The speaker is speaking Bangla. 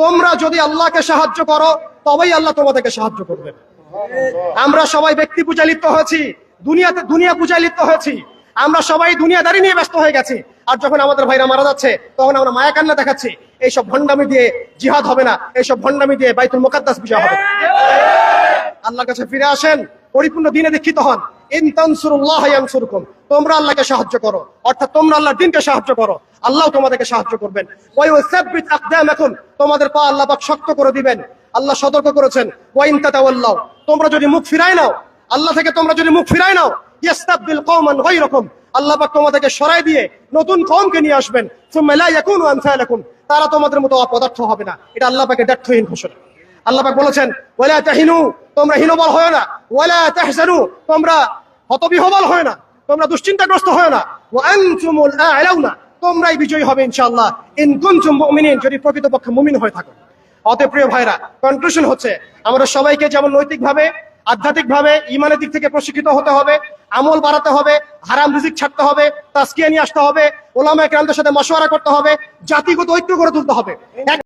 তোমরা যদি আল্লাহকে সাহায্য করো, তবেই আল্লাহ তোমাদেরকে সাহায্য করবেন আমরা সবাই ব্যক্তি পূজায় লিপ্ত হয়েছি, দুনিয়াতে দুনিয়া পূজায় লিপ্ত হয়েছি। আমরা সবাই দুনিয়াদারি নিয়ে ব্যস্ত হয়ে গেছি। আর যখন আমাদের ভাইরা মারা যাচ্ছে, তখন আমরা মায়া কান্না দেখাচ্ছি। এইসব ভণ্ডামি দিয়ে জিহাদ হবে না, এইসব ভণ্ডামি দিয়ে বাইতুল মোকাদ্দাস বিজয় হবে। আল্লাহর কাছে ফিরে আসেন। পরিপূর্ণ দিনে দীক্ষিত হন। তোমরা আল্লাহকে সাহায্য করো। অর্থাৎ তোমরা আল্লাহর দিনকে সাহায্য করো। আল্লাহ তোমাদেরকে সাহায্য করবেন। আকদামাকুম। তোমাদের পা আল্লাহ শক্ত করে দিবেন। আল্লাহ সতর্ক করেছেন। ওয়া ইন তোমরা যদি মুখ ফিরায় নাও, আল্লাহ থেকে তোমরা যদি মুখ ফিরায় নাও আল্লাহ তোমাদেরকে সরাই দিয়ে নতুন কওমকে নিয়ে আসবেন। তারা তোমাদের মতো অপদার্থ হবে না। এটা আল্লাহ পাকের ঘোষণা। আল্লাহ বলেছেন, ওয়ালা তাহিনু, তোমরা হীনবল হয় না। ওয়ালা তাহজানু, তোমরা হতবিহবল হয় না। তোমরা দুশ্চিন্তাগ্রস্ত হয় না। ওয়া আনতুমুল আ'লাউনা, তোমরাই বিজয়ী হবে ইনশাআল্লাহ। ইন কুনতুম মুমিনিন, যদি প্রকৃতপক্ষে মুমিন হয়ে থাকো। অতএব প্রিয় ভাইরা কনক্লুশন হচ্ছে, আমাদের সবাইকে যেমন নৈতিকভাবে, আধ্যাত্মিকভাবে, ইমানের দিক থেকে প্রশিক্ষিত হতে হবে, আমল বাড়াতে হবে, হারাম রিজিক ছাড়তে হবে তাস্কিয়া নিয়ে আসতে হবে ওলামা একরামদের সাথে মশওয়ারা করতে হবে, জাতিগত ঐক্য গড়ে তুলতে হবে।